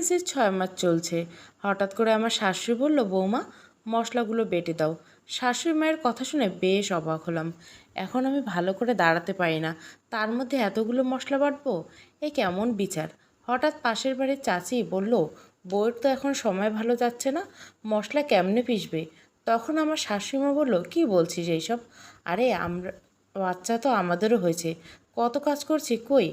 প্রেগনেন্সির ছয় মাস চলছে। হঠাৎ করে আমার শাশুড়ি বলল, বৌমা, মশলাগুলো বেটে দাও। শাশুড়ি মায়ের কথা শুনে বেশ অবাক হলাম। এখন আমি ভালো করে দাঁড়াতে পারি না। তার মধ্যে এতগুলো মশলা বাটবো? এ কেমন বিচার? হঠাৎ পাশের বাড়ির চাচি বলল, বউয়ের তো এখন সময় ভালো যাচ্ছে না, মশলা কেমনে পিসবে তখন আমার শাশুড়িমা বলল, কি বলছিস এইসব? আরে, আমরা, বাচ্চা তো আমাদেরও হয়েছে। কত কাজ করছি, কই?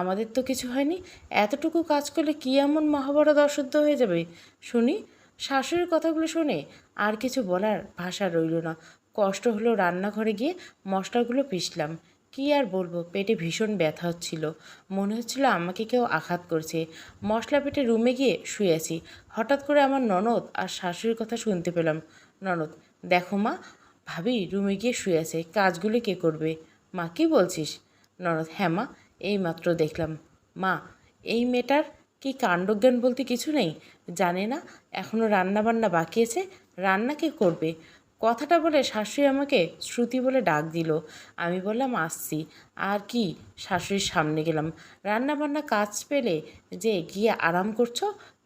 আমাদের তো কিছু হয়নি। এতটুকু কাজ করলে কি এমন মহাভারত অশুদ্ধ হয়ে যাবে? শুনি, শাশুড়ির কথাগুলো শুনে আর কিছু বলার ভাষা রইল না। কষ্ট হলো রান্নাঘরে গিয়ে মশলাগুলো পিষলাম। কি আর বলব, পেটে ভীষণ ব্যথা হচ্ছিল। মনে হচ্ছিল আমাকে কেউ আঘাত করছে। মশলা পেটে রুমে গিয়ে শুয়ে আছি। হঠাৎ করে আমার ননদ আর শাশুড়ির কথা শুনতে পেলাম। ননদ, দেখো মা, ভাবি রুমে গিয়ে শুয়ে আছে। কাজগুলো কে করবে? মা, কি বলছিস? ননদ হ্যাঁ মা এই মাত্র দেখলাম। মা, এই মেয়েটার কি কাণ্ডজ্ঞান বলতে কিছু নেই? জানে না এখনও রান্নাবান্না বাকি আছে, রান্না কে করবে? কথাটা বলে শাশুড়ি আমাকে শ্রুতি বলে ডাক দিল। আমি বললাম, আসছি। আর কি, শাশুড়ির সামনে গেলাম। রান্নাবান্না কাজ পেলে যে গিয়ে আরাম করছ,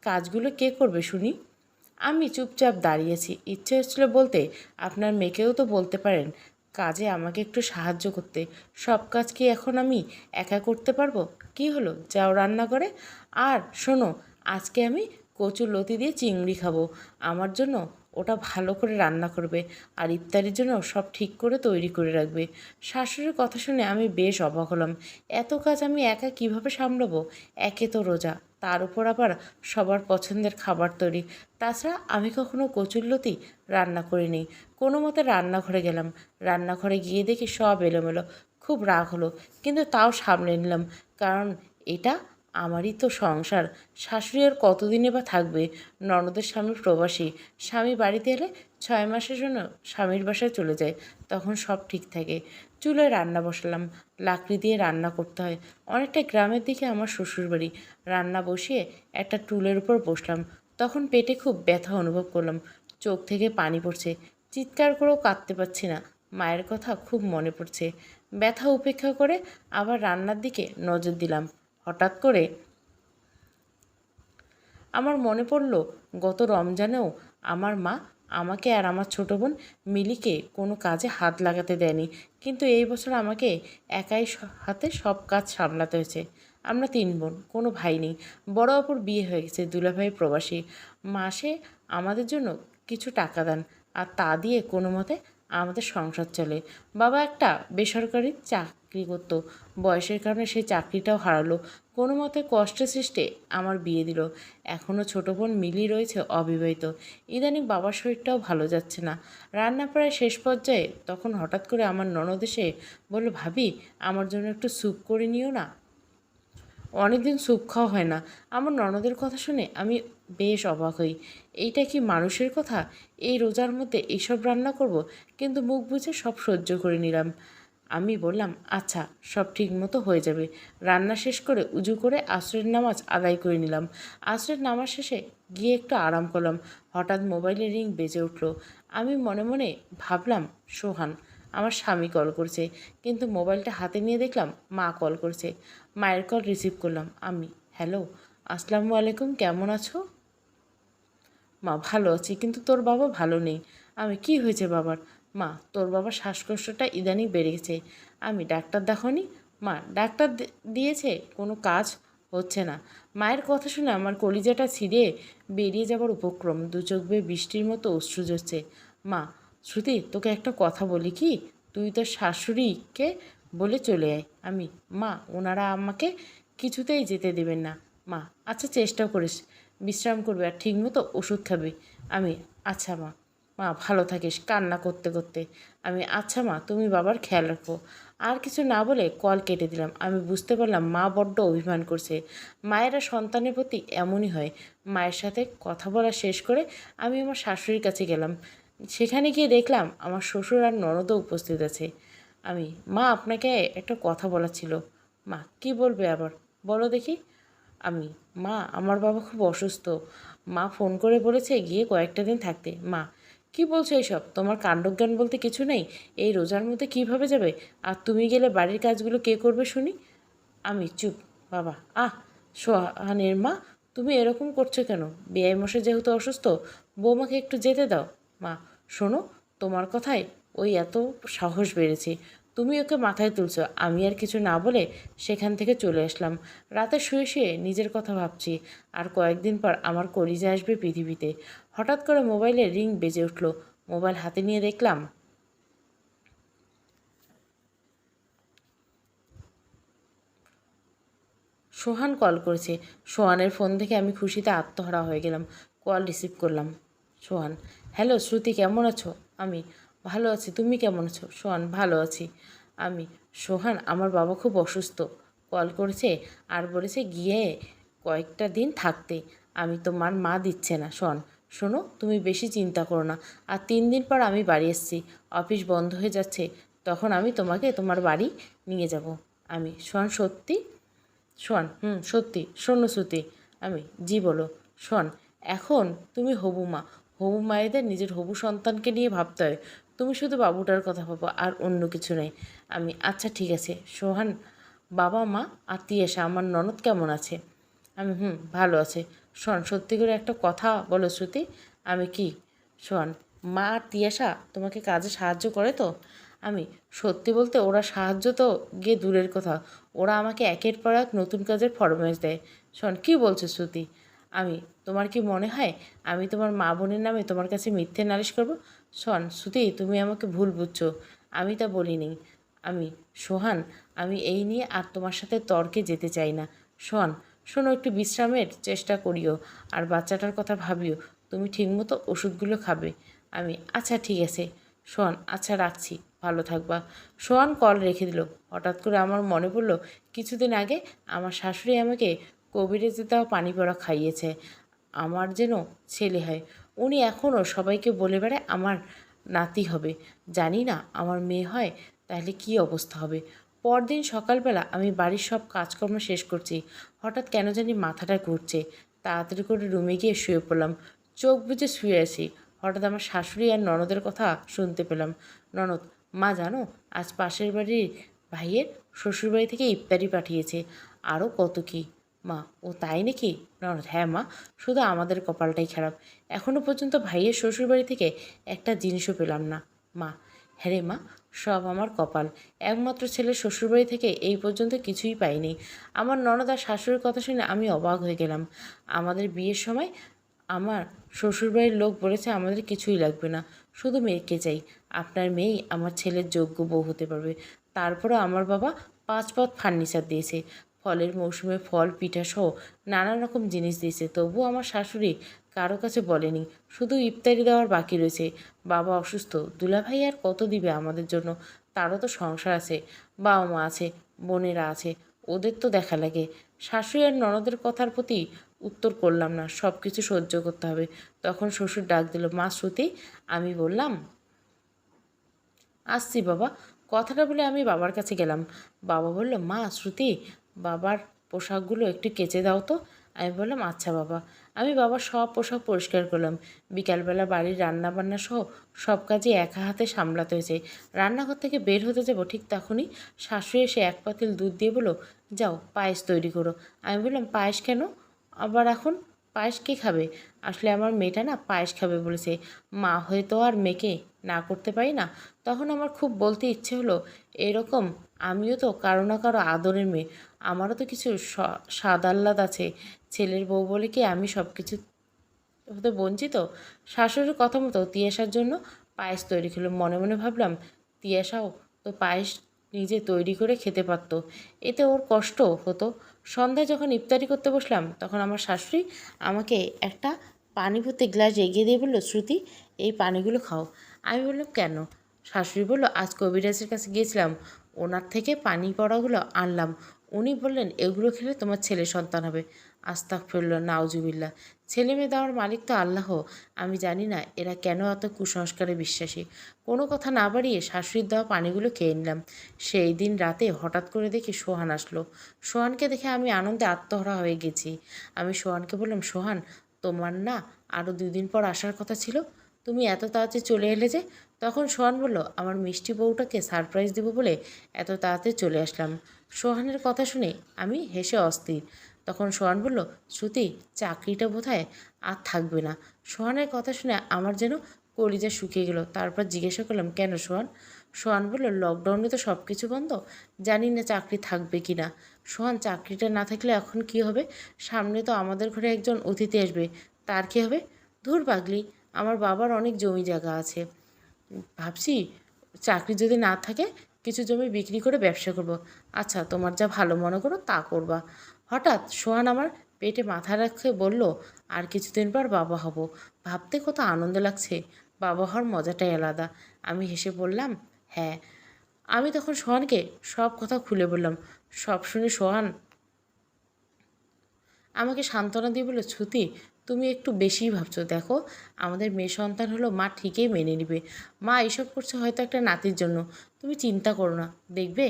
কাজগুলো কে করবে শুনি? আমি চুপচাপ দাঁড়িয়েছি। ইচ্ছে হচ্ছিল বলতে, আপনার মেয়েকেও তো বলতে পারেন। কাজে আমাকে একটু সাহায্য করতে। সব কাজ কি এখন আমি একা করতে পারব? কি হলো? যাও রান্না করে আর শোনো, আজকে আমি কচু লতি দিয়ে চিংড়ি খাব। আমার জন্য ওটা ভালো করে রান্না করবে আর ইফতারির জন্য সব ঠিক করে তৈরি করে রাখবে। শাশুড়ির কথা শুনে আমি বেশ অবাক হলাম। এত কাজ আমি একা কীভাবে সামলাবো? একে তো রোজা। তার উপর আবার সবার পছন্দের খাবার তৈরি। তাছাড়া আমি কখনো কচুরলতি রান্না করিনি। কোনো মতে রান্নাঘরে গেলাম। রান্নাঘরে গিয়ে দেখি সব এলোমেলো। খুব রাগ হলো, কিন্তু তাও সামলে নিলাম। কারণ এটা আমারই তো সংসার। শাশুড়ি আর কতদিনে বা থাকবে? ননদের স্বামী প্রবাসী। স্বামী বাড়িতে এলে ছয় মাসের জন্য স্বামীর বাসায় চলে যায়। তখন সব ঠিক থাকে। চুলোয় রান্না বসালাম। লাকড়ি দিয়ে রান্না করতে হয়। অনেকটা গ্রামের দিকে আমার শ্বশুরবাড়ি। রান্না বসিয়ে একটা টুলের উপর বসলাম। তখন পেটে খুব ব্যথা অনুভব করলাম। চোখ থেকে পানি পড়ছে। চিৎকার করেও কাঁদতে পারছি না। মায়ের কথা খুব মনে পড়ছে। ব্যথা উপেক্ষা করে আবার রান্নার দিকে নজর দিলাম। হঠাৎ করে আমার মনে পড়ল, গত রমজানেও আমার মা আমাকে আর আমার ছোটো বোন মিলিকে কোনো কাজে হাত লাগাতে দেয়নি। কিন্তু এই বছর আমাকে একাই হাতে সব কাজ সামলাতে হয়েছে। আমরা তিন বোন, কোনো ভাই নেই। বড় অপর বিয়ে হয়ে গেছে, দুলাভাই প্রবাসী। মাসে আমাদের জন্য কিছু টাকা দেন আর তা দিয়ে কোনো মতে আমাদের সংসার চলে। বাবা একটা বেসরকারি চাকরি করতো। বয়সের কারণে সেই চাকরিটাও হারালো। কোনো মতে কষ্টে সৃষ্টে আমার বিয়ে দিল। এখনও ছোটো বোন মিলি রয়েছে অবিবাহিত। ইদানিং বাবার শরীরটাও ভালো যাচ্ছে না। রান্না প্রায় শেষ পর্যায়ে তখন হঠাৎ করে আমার ননদ এসে বলল, ভাবি, আমার জন্য একটু স্যুপ করে নিও না। অনেকদিন স্যুপ খাওয়া হয় না। আমার ননদের কথা শুনে আমি বেশ অবাক হই। এইটা কি মানুষের কথা? এই রোজার মধ্যে এইসব রান্না করব? কিন্তু মুখ বুঝে সব সহ্য করে নিলাম। আমি বললাম আচ্ছা সব ঠিক মতো হয়ে যাবে। রান্না শেষ করে উজু করে আশ্রয়ের নামাজ আদায় করে নিলাম। আশ্রয়ের নামাজ শেষে গিয়ে একটু আরাম করলাম। হঠাৎ মোবাইলের রিং বেজে উঠল। আমি মনে মনে ভাবলাম, সোহান, আমার স্বামী কল করছে। কিন্তু মোবাইলটা হাতে নিয়ে দেখলাম, মা কল করছে। মায়ের কল রিসিভ করলাম, আমি, হ্যালো, আসসালামু আলাইকুম, কেমন আছো? মা, ভালো আছি, কিন্তু তোর বাবা ভালো নেই। আমি, কি হয়েছে বাবার? মা, তোর বাবার শ্বাসকষ্টটা ইদানিং বেড়ে গেছে। আমি ডাক্তার দেখানি মা, ডাক্তার দিয়েছে, কোনো কাজ হচ্ছে না। মায়ের কথা শুনে আমার কলিজাটা ছিঁড়ে বেরিয়ে যাবার উপক্রম। দু চোখ বেয়ে বৃষ্টির মতো অশ্রু ঝরছে। মা, শ্রুতি, তোকে একটা কথা বলি কি? তুই তোর শাশুড়িকে বলে চলে আয়। আমি, মা, ওনারা আমাকে কিছুতেই যেতে দেবেন না। মা আচ্ছা চেষ্টা করিস। বিশ্রাম করবে আর ঠিকমতো ওষুধ খাবি। আমি আচ্ছা মা। মা, ভালো থাকিস, কান্না করতে করতে। আমি আচ্ছা মা, তুমি বাবার খেয়াল রাখো। আর কিছু না বলে কল কেটে দিলাম। আমি বুঝতে পারলাম মা বড্ড অভিমান করছে। মায়েরা সন্তানের প্রতি এমনই হয়। মায়ের সাথে কথা বলা শেষ করে আমি আমার শাশুড়ির কাছে গেলাম। সেখানে গিয়ে দেখলাম আমার শ্বশুর আর ননদও উপস্থিত আছে। আমি, মা, আপনাকে একটা কথা বলার ছিল। মা, কি বলবে আবার? বলো দেখি। আমি, মা, আমার বাবা খুব অসুস্থ। মা ফোন করে বলেছে গিয়ে কয়েকটা দিন থাকতে। মা কি বলছো এইসব? তোমার কাণ্ডজ্ঞান বলতে কিছু নেই? এই রোজার মধ্যে কীভাবে যাবে? আর তুমি গেলে বাড়ির কাজগুলো কে করবে শুনি? আমি, চুপ, বাবা। আহ, সোহানের মা, তুমি এরকম করছ কেন? বেআই মশাই যেহেতু অসুস্থ, বৌমাকে একটু যেতে দাও। মা, শোনো, তোমার কথায় ওই এত সাহস বেড়েছে। তুমি ওকে মাথায় তুলছো, আমি আর কিছু না বলে সেখান থেকে চলে আসলাম। রাতে শুয়ে শুয়ে নিজের কথা ভাবছি, আর কয়েকদিন পর আমার কলিজা আসবে পৃথিবীতে। হঠাৎ করে মোবাইলে রিং বেজে উঠল। মোবাইল হাতে নিয়ে দেখলাম, সোহান কল করেছে। সোহানের ফোন থেকে আমি খুশিতে আত্মহারা হয়ে গেলাম। কল রিসিভ করলাম। সোহান, হ্যালো, শ্রুতি, কেমন আছো? আমি ভালো আছি, তুমি কেমন আছো? সোহান ভালো আছি। আমি, সোহান, আমার বাবা খুব অসুস্থ। কল করেছে আর বলেছে গিয়ে কয়েকটা দিন থাকতে। আমি তোমার মা দিচ্ছে না। সোহান শোনো, তুমি বেশি চিন্তা করো না। আর তিন দিন পর আমি বাড়ি এসেছি। অফিস বন্ধ হয়ে যাচ্ছে। তখন আমি তোমাকে তোমার বাড়ি নিয়ে যাব। আমি সোহান সত্যি? শোন, হুম, সত্যি, শোনো শ্রুতি। আমি, জি বলো। শোন, এখন তুমি হবু মা। হবু মায়েদের নিজের হবু সন্তানকে নিয়ে ভাবতে হয়। তুমি শুধু বাবুটার কথা ভাবো আর অন্য কিছু নেই। আমি আচ্ছা ঠিক আছে। সোহান, বাবা, মা আর তিয়াসা আমার ননদ কেমন আছে? আমি, হুম, ভালো আছে। শোন, সত্যি করে একটা কথা বলো শ্রুতি। আমি কি? শোন, মা আর তিয়াসা তোমাকে কাজে সাহায্য করে তো? আমি, সত্যি বলতে ওরা সাহায্য তো গিয়ে দূরের কথা। ওরা আমাকে একের পর এক নতুন কাজের ফরমাইশ দেয়। শোন, কী বলছো শ্রুতি? আমি, তোমার কি মনে হয় আমি তোমার মা বোনের নামে তোমার কাছে মিথ্যে নালিশ করব? শোন, শ্রুতি, তুমি আমাকে ভুল বুঝছ। আমি তা বলিনি। আমি, সোহান, আমি এই নিয়ে আর তোমার সাথে তর্কে যেতে চাই না। সোহান শোনো, একটু বিশ্রামের চেষ্টা করিও আর বাচ্চাটার কথা ভাবিও। তুমি ঠিকমতো ওষুধগুলো খাবে। আমি আচ্ছা ঠিক আছে। সোহান আচ্ছা রাখছি। ভালো থাকবা। সোহান কল রেখে দিল। হঠাৎ করে আমার মনে পড়ল, কিছুদিন আগে আমার শাশুড়ি আমাকে কবিরাজে দেওয়া পানি পড়া খাইয়েছে। আমার যেন ছেলে হয়। উনি এখনও সবাইকে বলে বেড়ায়, আমার নাতি হবে। জানি না আমার মেয়ে হয়, তাহলে কি অবস্থা হবে? পরদিন সকালবেলা আমি বাড়ির সব কাজকর্ম শেষ করছি। হঠাৎ কেন জানি মাথাটা ঘুরছে। তাড়াতাড়ি করে রুমে গিয়ে শুয়ে পড়লাম। চোখ বুজে শুয়ে আছি। হঠাৎ আমার শাশুড়ি আর ননদের কথা শুনতে পেলাম। ননদ, মা জানো, আজ পাশের বাড়ির ভাইয়ের শ্বশুরবাড়ি থেকে ইফতারি পাঠিয়েছে। আরও কত কি? মা, ও তাই নাকি? ননদ হ্যাঁ মা, শুধু আমাদের কপালটাই খারাপ। এখনও পর্যন্ত ভাইয়ের শ্বশুরবাড়ি থেকে একটা জিনিসও পেলাম না। মা হ্যাঁ মা, সব আমার কপাল। একমাত্র ছেলের শ্বশুরবাড়ি থেকে এই পর্যন্ত কিছুই পাইনি। আমার ননদ আর শাশুড়ির কথা শুনে আমি অবাক হয়ে গেলাম। আমাদের বিয়ের সময় আমার শ্বশুরবাড়ির লোক বলেছে আমাদের কিছুই লাগবে না, শুধু মেয়েকে চাই। আপনার মেয়েই আমার ছেলের যোগ্য বউ হতে পারবে। তারপরও আমার বাবা পাঁচ পথ ফার্নিচার দিয়েছে। ফলের মৌসুমে ফল পিঠা সহ নানা রকম জিনিস দিয়েছে। তবুও আমার শাশুড়ি কারও কাছে বলেনি, শুধু ইফতারি দেওয়ার বাকি রয়েছে। বাবা অসুস্থ, দুলাভাই আর কত দিবে আমাদের জন্য? তারও তো সংসার আছে বাবা মা আছে, বোনেরা আছে, ওদের তো দেখা লাগে। শাশুড়ি আর ননদের কথার প্রতি উত্তর করলাম না সব কিছু সহ্য করতে হবে। তখন শ্বশুর ডাক দিল, মা, শ্রুতি, আমি বললাম, আসছি বাবা। কথাটা বলে আমি বাবার কাছে গেলাম। বাবা বলল, মা, শ্রুতি বাবার পোশাকগুলো একটু কেচে দাও তো। আমি বললাম আচ্ছা বাবা। আমি বাবার সব পোশাক পরিষ্কার করলাম। বিকালবেলা বাড়ির রান্না বান্না সহ সব কাজই একা হাতে সামলাতে হয়েছে। রান্নাঘর থেকে বের হতে যাব ঠিক তখনই শাশুড়ি এসে এক পাতিল দুধ দিয়ে বলো যাও, পায়েস তৈরি করো। আমি বললাম, পায়েস কেন? আবার এখন, পায়েস কে খাবে? আসলে আমার মেয়েটা না পায়েস খাবে বলেছে। মা হয়ে তো আর মেয়েকে না করতে পারি না। তখন আমার খুব বলতে ইচ্ছে হলো, এরকম আমিও তো কারও না কারও আদরের মেয়ে। আমারও তো কিছু স্বাদ আহ্লাদ আছে। ছেলের বউ বলে কি আমি সব কিছু হতে বঞ্চিত? শাশুড়ির কথা মতো তিয়াসার জন্য পায়েস তৈরি করলাম মনে মনে ভাবলাম তিয়াসাও তো পায়েস নিজে তৈরি করে খেতে পারতো। এতে ওর কষ্ট হতো। সন্ধ্যায় যখন ইফতারি করতে বসলাম, তখন আমার শাশুড়ি আমাকে একটা পানি ভর্তি গ্লাস এগিয়ে দিয়ে বলল, শ্রুতি, এই পানিগুলো খাও। আমি বললাম, কেন? শাশুড়ি বলল, আজ কবিরাজের কাছে গিয়েছিলাম। ওনার থেকে পানি পড়াগুলো আনলাম। উনি বললেন, এগুলো খেলে তোমার ছেলে সন্তান হবে। আস্তাক ফেলল নাউজুবিল্লা ছেলে মেয়ে দেওয়ার মালিক তো আল্লাহ। আমি জানি না এরা কেন এত কুসংস্কারে বিশ্বাসী। কোনো কথা না বাড়িয়ে শাশুড়ির দেওয়া পানিগুলো খেয়ে নিলাম। সেই দিন রাতে হঠাৎ করে দেখি সোহান আসলো। সোহানকে দেখে আমি আনন্দে আত্মহরা হয়ে গেছি। আমি সোহানকে বললাম, সোহান, তোমার না আরও দুদিন পর আসার কথা ছিল। তুমি এত তাড়াতাড়ি চলে এলে যে? তখন সোহান বলল, আমার মিষ্টি বউটাকে সারপ্রাইজ দেবো বলে এত তাড়াতাড়ি চলে আসলাম। সোহানের কথা শুনে আমি হেসে অস্থির। তখন সোহান বলল, শ্রুতি, চাকরিটা বোধহয় আর থাকবে না। সোহানের কথা শুনে আমার যেন কলিজা শুকিয়ে গেল। তারপর জিজ্ঞাসা করলাম, কেন সোহান? সোহান বলল লকডাউনে তো সব কিছু বন্ধ। জানি না চাকরি থাকবে কি না। সোহান, চাকরিটা না থাকলে এখন কি হবে? সামনে তো আমাদের ঘরে একজন অতিথি আসবে। তার কি হবে? ধুর পাগলি, আমার বাবার অনেক জমি জায়গা আছে। ভাবছি চাকরি যদি না থাকে কিছু জমি বিক্রি করে ব্যবসা করব। আচ্ছা তোমার যা ভালো মনে করো তা করবা। হঠাৎ সোহান আমার পেটে মাথা রাখে বলল, আর কিছুদিন পর বাবা হব। ভাবতে কত আনন্দ লাগছে। বাবা হওয়ার মজাটাই আলাদা। আমি হেসে বললাম হ্যাঁ। আমি তখন সোহানকে সব কথা খুলে বললাম। সব শুনে সোহান আমাকে সান্ত্বনা দিয়ে বলল ছুতি তুমি একটু বেশিই ভাবছ, দেখো। আমাদের মেয়ে সন্তান হলো, মা ঠিকই মেনে নিবে। মা এসব করছে হয়তো একটা নাতির জন্য। তুমি চিন্তা করো না, দেখবে?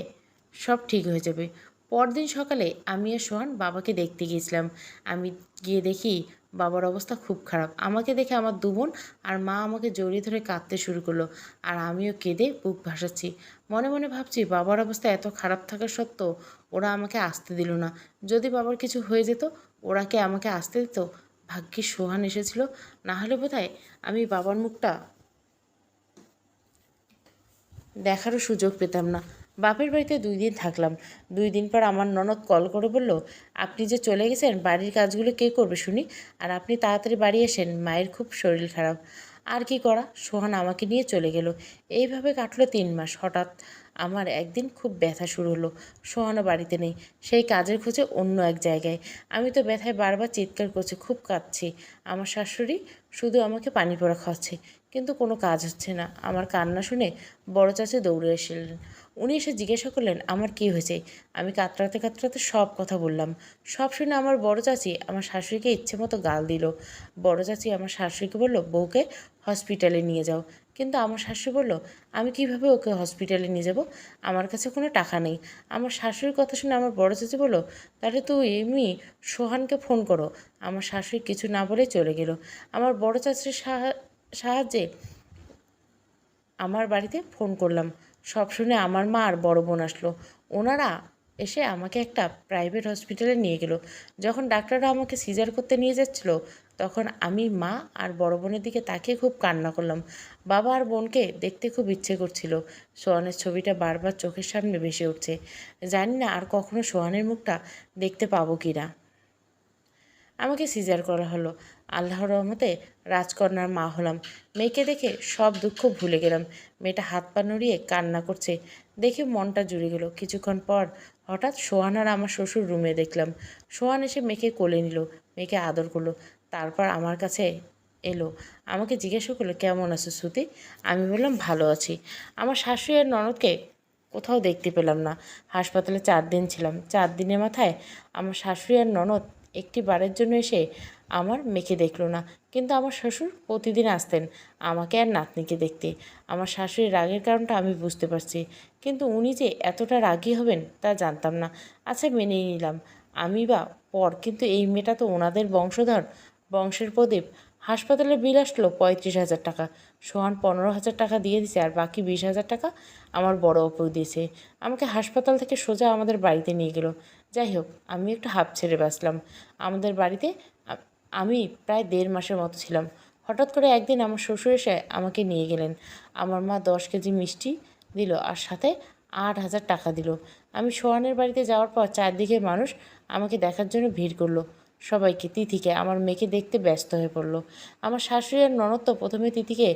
সব ঠিক হয়ে যাবে। পরদিন সকালে আমি আর সোহান বাবাকে দেখতে গিয়েছিলাম। আমি গিয়ে দেখি বাবার অবস্থা খুব খারাপ। আমাকে দেখে আমার দু বোন আর মা আমাকে জড়িয়ে ধরে কাঁদতে শুরু করল আর আমিও কেঁদে বুক ভাসাচ্ছি। মনে মনে ভাবছি, বাবার অবস্থা এত খারাপ থাকা সত্ত্বেও ওরা আমাকে আসতে দিল না। যদি বাবার কিছু হয়ে যেত, ওরা কি আমাকে আসতে দিত? ভাগ্যে সোহান এসেছিল না হলে বোধহয় আমি বাবার মুখটা দেখারও সুযোগ পেতাম না। বাপের বাড়িতে দুই দিন থাকলাম। দুই দিন পর আমার ননদ কল করে বলল, আপনি যে চলে গেছেন, বাড়ির কাজগুলো কে করবে শুনি? আর আপনি তাড়াতাড়ি বাড়ি এসেন মায়ের খুব শরীর খারাপ। আর কি করা? সোহান আমাকে নিয়ে চলে গেল। এইভাবে কাটলো তিন মাস, হঠাৎ আমার একদিন খুব ব্যথা শুরু হলো। শোয়ানো বাড়িতে নেই। সেই কাজের খোঁজে অন্য এক জায়গায়। আমি তো ব্যথায় বারবার চিৎকার করছি, খুব কাঁদছি। আমার শাশুড়ি শুধু আমাকে পানি পড়া খাওয়াচ্ছে, কিন্তু কোনো কাজ হচ্ছে না। আমার কান্না শুনে বড় চাচি দৌড়ে এসেলেন উনি এসে জিজ্ঞাসা করলেন, আমার কি হয়েছে? আমি কাতরাতে কাতরাতে সব কথা বললাম। সব শুনে আমার বড় চাচি আমার শাশুড়িকে ইচ্ছে মতো গাল দিল। বড় চাচি আমার শাশুড়িকে বলল, বউকে হসপিটালে নিয়ে যাও। কিন্তু আমার শাশুড়ি বলল, আমি কীভাবে ওকে হসপিটালে নিয়ে যাব? আমার কাছে কোনো টাকা নেই। আমার শাশুড়ির কথা শুনে আমার বড় চাচি বলল, তাহলে তুই এমনি সোহানকে ফোন করো। আমার শাশুড়ি কিছু না বলে চলে গেল। আমার বড় চাচির সাহা- সাহায্যে আমার বাড়িতে ফোন করলাম। সব শুনে আমার মা আর বড় বোন আসলো। ওনারা এসে আমাকে একটা প্রাইভেট হসপিটালে নিয়ে গেল। যখন ডাক্তাররা আমাকে সিজার করতে নিয়ে যাচ্ছিল, তখন আমি মা আর বড় বোনের দিকে তাকিয়ে খুব কান্না করলাম। বাবা আর বোনকে দেখতে খুব ইচ্ছে করছিল। সোহানের ছবিটা বারবার চোখের সামনে ভেসে উঠছে। জানি না আর কখনো সোহানের মুখটা দেখতে পাবো কি না আমাকে সিজার করা হলো। আল্লাহর রহমতে রাজকন্যার মা হলাম। মেয়েকে দেখে সব দুঃখ ভুলে গেলাম। মেয়েটা হাত পা নড়িয়ে কান্না করছে। দেখে মনটা জুড়ে গেল। কিছুক্ষণ পর হঠাৎ সোহান আর আমার শ্বশুর রুমে দেখলাম। সোহান এসে মেয়েকে কোলে নিল, মেয়েকে আদর করল। তারপর আমার কাছে এলো। আমাকে জিজ্ঞাসা করল, কেমন আছো শ্রুতি? আমি বললাম, ভালো আছি। আমার শাশুড়ি আর ননদকে কোথাও দেখতে পেলাম না। হাসপাতালে চার দিন ছিলাম। চার দিনের মাথায় আমার শাশুড়ি আর ননদ একটি বারের জন্য এসে আমার মেয়েকে দেখল না। কিন্তু আমার শ্বশুর প্রতিদিন আসতেন আমাকে আর নাতনিকে দেখতে। আমার শাশুড়ির রাগের কারণটা আমি বুঝতে পারছি। কিন্তু উনি যে এতটা রাগী হবেন তা জানতাম না। আচ্ছা মেনেই নিলাম। আমি বা পর, কিন্তু এই মেয়েটা তো ওনাদের বংশধর। বংশের প্রদীপ। হাসপাতালে বিল আসলো পঁয়ত্রিশ হাজার টাকা। সোহান পনেরো হাজার টাকা দিয়ে দিয়েছে আর বাকি বিশ হাজার টাকা আমার বড় অপু দিয়েছে। আমাকে হাসপাতাল থেকে সোজা আমাদের বাড়িতে নিয়ে গেল। যাই হোক আমি একটু হাফ ছেড়ে বাঁচলাম। আমাদের বাড়িতে আমি প্রায় দেড় মাসের মতো ছিলাম। হঠাৎ করে একদিন আমার শ্বশুর এসে আমাকে নিয়ে গেলেন। আমার মা দশ কেজি মিষ্টি দিল আর সাথে আট হাজার টাকা দিল। আমি সোহানের বাড়িতে যাওয়ার পর চারদিকে মানুষ আমাকে দেখার জন্য ভিড় করল। সবাইকে, তিথিকে, আমার মেয়েকে দেখতে ব্যস্ত হয়ে পড়ল। আমার শাশুড়ি আর ননদ তো প্রথমে তিথিকে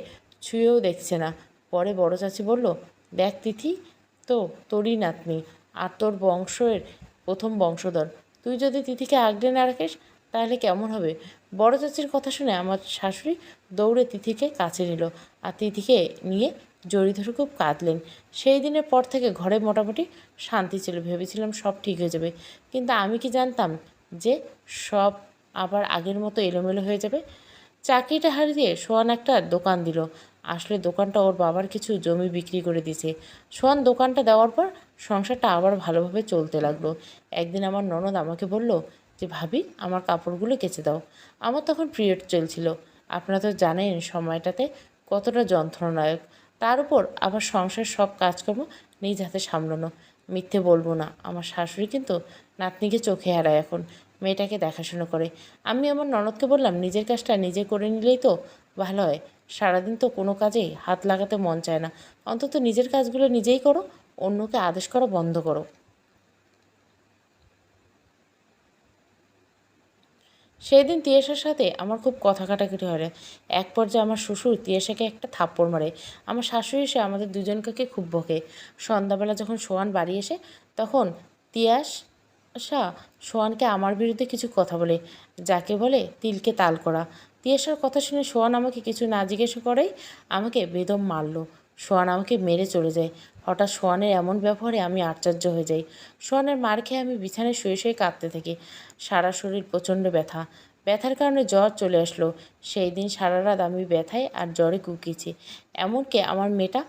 ছুঁয়েও দেখছে না। পরে বড় চাচি বলল, দেখ তিথি, তো তোরই নাতনি আর তোর বংশের প্রথম বংশধর। তুই যদি তিথিকে আগলে না রাখিস, তাহলে কেমন হবে? বড় চাচির কথা শুনে আমার শাশুড়ি দৌড়ে তিথিকে কাছে নিল আর তিথিকে নিয়ে জড়িয়ে ধরে খুব কাঁদলেন। সেই দিনের পর থেকে ঘরে মোটামুটি শান্তি ছিল, ভেবেছিলাম সব ঠিক হয়ে যাবে। কিন্তু আমি কি জানতাম যে সব আবার আগের মতো এলোমেলো হয়ে যাবে? চাকরিটা হারিয়ে সোহান একটা দোকান দিল। আসলে দোকানটা ওর বাবার কিছু জমি বিক্রি করে দিয়েছে। সোহান দোকানটা দেওয়ার পর সংসারটা আবার ভালোভাবে চলতে লাগল। একদিন আমার ননদ আমাকে বলল যে, ভাবি, আমার কাপড়গুলো কেচে দাও। আমার তখন পিরিয়ড চলছিল। আপনারা তো জানেন সময়টাতে কতটা যন্ত্রণায়ক তার উপর আবার সংসার সব কাজকর্ম নিজ হাতে সামলানো। মিথ্যে বলব না, আমার শাশুড়ি কিন্তু নাতনিকে চোখে হারায় এখন, মেয়েটাকে দেখাশোনা করে। আমি আমার ননদকে বললাম, নিজের কাজটা নিজে করে নিলেই তো ভালো হয়। সারাদিন তো কোনো কাজেই হাত লাগাতে মন চায় না। অন্তত নিজের কাজগুলো নিজেই করো অন্যকে আদেশ করা বন্ধ করো। সেই দিন তিয়াসার সাথে আমার খুব কথা কাটাকাটি হয় এক পর্যায়ে আমার শ্বশুর তিয়াসাকে একটা থাপ্পড় মারে। আমার শাশুড়ি এসে আমাদের দুজনকে খুব বকে। সন্ধ্যাবেলা যখন সোয়ান বাড়ি এসে, তখন তিয়াস শাহ সোয়ানকে আমার বিরুদ্ধে কিছু কথা বলে, যাকে বলে তিলকে তাল করা। তিয়াসার কথা শুনে সোয়ান আমাকে কিছু না জিজ্ঞেস করেই আমাকে বেদম মারলো। সোয়ান আমাকে মেরে চলে যায়। হঠাৎ সোয়ানের এমন ব্যবহারে আমি আশ্চর্য হয়ে যাই। সোয়ানের মার খেয়ে আমি বিছানায় শুয়ে শুয়ে কাঁদতে থাকি। সারা শরীর প্রচণ্ড ব্যথা। ব্যথার কারণে জ্বর চলে আসলো। সেই দিন সারা রাত আমি ব্যথায় আর জ্বরে কুকিয়েছি। এমনকি আমার মেয়েটা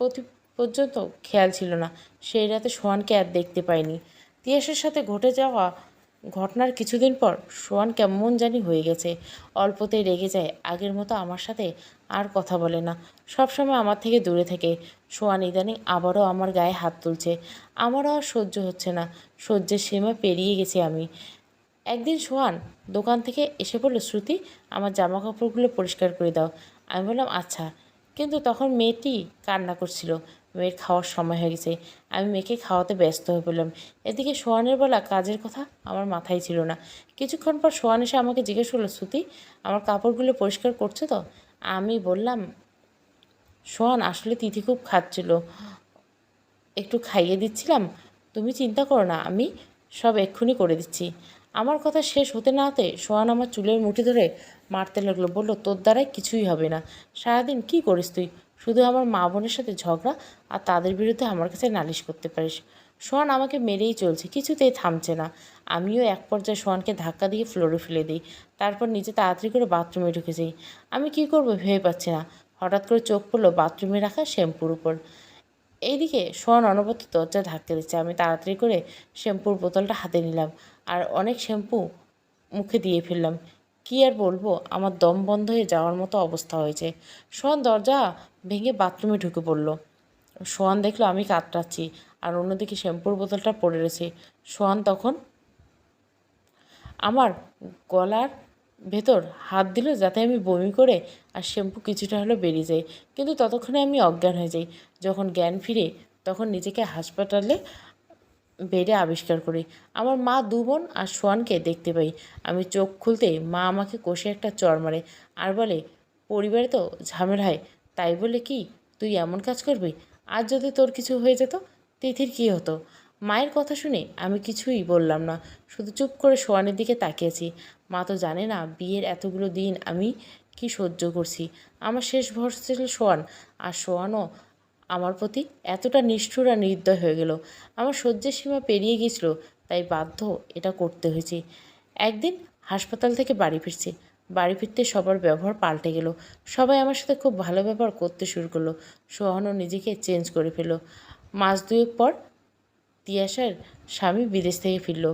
প্রতি পর্যন্ত খেয়াল ছিল না। সেই রাতে সোহানকে আর দেখতে পাইনি। তিয়াসের সাথে ঘটে যাওয়া ঘটনার কিছুদিন পর সোহান কেমন জানি হয়ে গেছে। অল্পতেই রেগে যায়। আগের মতো আমার সাথে আর কথা বলে না। সবসময় আমার থেকে দূরে থেকে। সোহান ইদানিং আবারও আমার গায়ে হাত তুলছে। আমারও আর সহ্য হচ্ছে না। সহ্যের সীমা পেরিয়ে গেছি আমি। একদিন সোহান দোকান থেকে এসে বলল, শ্রুতি, আমার জামা কাপড়গুলো পরিষ্কার করে দাও। আমি বললাম আচ্ছা। কিন্তু তখন মেয়েটি কান্না করছিল। মেয়ের খাওয়ার সময় হয়ে গেছে। আমি মেয়েকে খাওয়াতে ব্যস্ত হয়ে পড়লাম। এদিকে সোহানের বলা কাজের কথা আমার মাথায় ছিল না। কিছুক্ষণ পর সোহান এসে আমাকে জিজ্ঞেস করল, শ্রুতি, আমার কাপড়গুলো পরিষ্কার করছ তো? আমি বললাম সোহান আসলে তিথি খুব খাচ্ছিল। একটু খাইয়ে দিচ্ছিলাম। তুমি চিন্তা করো না, আমি সব এক্ষুনি করে দিচ্ছি। আমার কথা শেষ হতে না হতে সোহান আমার চুলের মুঠি ধরে মারতে লাগল। বলল, তোর দ্বারাই কিছুই হবে না। সারাদিন কি করিস তুই? শুধু আমার মা বোনের সাথে ঝগড়া আর তাদের বিরুদ্ধে আমার কাছে নালিশ করতে পারিস। সোহান আমাকে মেরেই চলছে, কিছুতেই থামছে না। আমিও এক পর্যায়ে সোহানকে ধাক্কা দিয়ে ফ্লোরে ফেলে দিই। তারপর নিচে তাড়াতাড়ি করে বাথরুমে ঢুকে যাই। আমি কি করব ভেবে পাচ্ছি না। হঠাৎ করে চোখ পড়ল বাথরুমে রাখা শ্যাম্পুর উপর। এইদিকে সোহান অনবরত দরজা ধাক্কা দিচ্ছে। আমি তাড়াতাড়ি করে শ্যাম্পুর বোতলটা হাতে নিলাম আর অনেক শ্যাম্পু মুখে দিয়ে ফেললাম। কি আর বলব, আমার দম বন্ধ হয়ে যাওয়ার মতো অবস্থা হয়েছে। সোহান দরজা ভেঙে বাথরুমে ঢুকে পড়ল। সোহান দেখল আমি কাতরাচ্ছি আর অন্যদিকে শ্যাম্পুর বোতলটা পড়ে রয়েছে। সোহান তখন আমার গলার ভেতর হাত দিল যাতে আমি বমি করে আর শ্যাম্পু কিছুটা হলেও বেরিয়ে যায়। কিন্তু ততক্ষণে আমি অজ্ঞান হয়ে যাই। যখন জ্ঞান ফিরে তখন নিজেকে হাসপাতালে বেডে আবিষ্কার করি। আমার মা দু বোন আর সোয়ানকে দেখতে পাই। আমি চোখ খুলতেই মা আমাকে কষে একটা চর মারে আর বলে, পরিবারে তো ঝামেলা হয়। তাই বলে কি তুই এমন কাজ করবি? আর যদি তোর কিছু হয়ে যেত, তিথির কী হতো? মায়ের কথা শুনে আমি কিছুই বললাম না। শুধু চুপ করে সোয়ানের দিকে তাকিয়েছি। মা তো জানে না, বিয়ের এতগুলো দিন আমি কি সহ্য করছি। আমার শেষ ভরসা ছিল সোয়ান আর সোয়ানও আমার প্রতি এতটা নিষ্ঠুর আর নির্দয় হয়ে গেল। আমার সহ্যের সীমা পেরিয়ে গিয়েছিল, তাই বাধ্য এটা করতে হয়েছে। একদিন হাসপাতাল থেকে বাড়ি ফিরছি। বাড়ি ফিরতে সবার ব্যবহার পাল্টে গেল। সবাই আমার সাথে খুব ভালো ব্যবহার করতে শুরু করল। সোহানও নিজেকে চেঞ্জ করে ফেলো মাস দুয়েক পর তিয়াসার স্বামী বিদেশ থেকে ফিরল,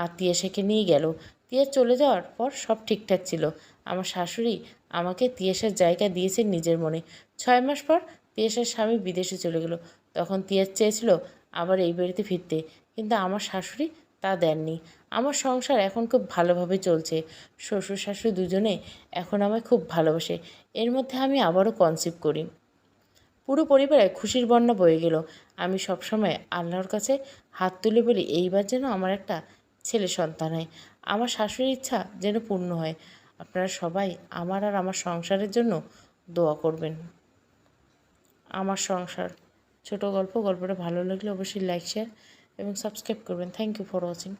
আর তিয়াসাকে নিয়ে গেল। তিয়াস চলে যাওয়ার পর সব ঠিকঠাক ছিল। আমার শাশুড়ি আমাকে তিয়াসার জায়গা দিয়েছেন নিজের মনে। ছয় মাস পর তিয়াসার স্বামী বিদেশে চলে গেল। তখন তিয়াস চেয়েছিল আবার এই বাড়িতে ফিরতে, কিন্তু আমার শাশুড়ি তা দেননি। আমার সংসার এখন খুব ভালোভাবে চলছে। শ্বশুর শাশুড়ি দুজনে এখন আমায় খুব ভালোবাসে। এর মধ্যে আমি আবারও কনসিভ করি। পুরো পরিবারে খুশির বন্যা বয়ে গেল। আমি সবসময় আল্লাহর কাছে হাত তুলে বলি, এইবার যেন আমার একটা ছেলে সন্তান হয়। আমার শাশুড়ির ইচ্ছা যেন পূর্ণ হয়। আপনারা সবাই আমার আর আমার সংসারের জন্য দোয়া করবেন। আমার সংসার। ছোট গল্প, গল্পটা ভালো লাগলে অবশ্যই লাইক শেয়ার এবং সাবস্ক্রাইব করবেন। Thank you for watching